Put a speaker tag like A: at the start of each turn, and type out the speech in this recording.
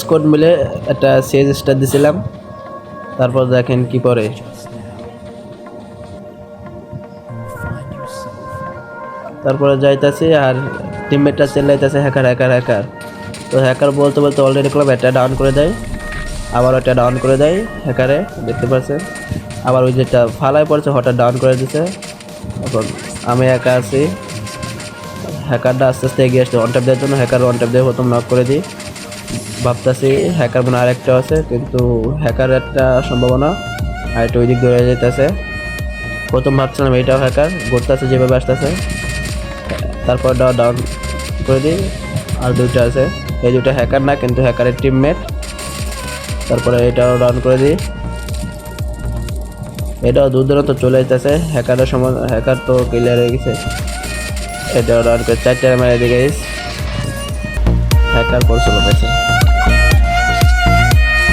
A: স্কোড মিলে একটা CS star দিছিলাম। তারপর দেখেন কি করে। তারপরে যাইতাছি আর টিমমেটটা চেল্লাইতেছে হ্যাকার হ্যাকার হ্যাকার তো হ্যাকার বলতে বলতে অলরেডি ক্লাব একটা ডাউন করে দেয়। আবার ওটা ডাউন করে দেয় হ্যাকারে দেখতে পাচ্ছেন। আবার ওই যেটা ফালায় পড়ছে, হঠাৎ ডাউন করে দিছে। এখন আমি একা আছি। হ্যাকারটা আস্তে আস্তে এগিয়ে আসছে ওয়ান ট্যাপ দেওয়ার জন্য হ্যাকার ট্যাপ দিয়ে প্রথম নক করে দিই। ভাবতেছি হ্যাকার মনে আরেকটা আছে, কিন্তু হ্যাকার একটা সম্ভাবনা। আর একটা ওই দিক ধরে যেতেছে প্রথম ভাবছিলাম এইটাও হ্যাকার, ঘুরতেছে যেভাবে আসতেছে। তারপর ডাউন করে দিই। আর দুইটা আছে। এই দুটো হ্যাকার না, কিন্তু হ্যাকারের টিমমেট তারপরে এটাও ডাউন করে দিই। এটাও দূর দূরান্ত চলে যেতেছে হ্যাকারের সময় হ্যাকার তো ক্লিয়ার হয়ে গেছে। এটাও অর্ডার করে চারটে মেরে দিকে হ্যাকার করছিল পাইছে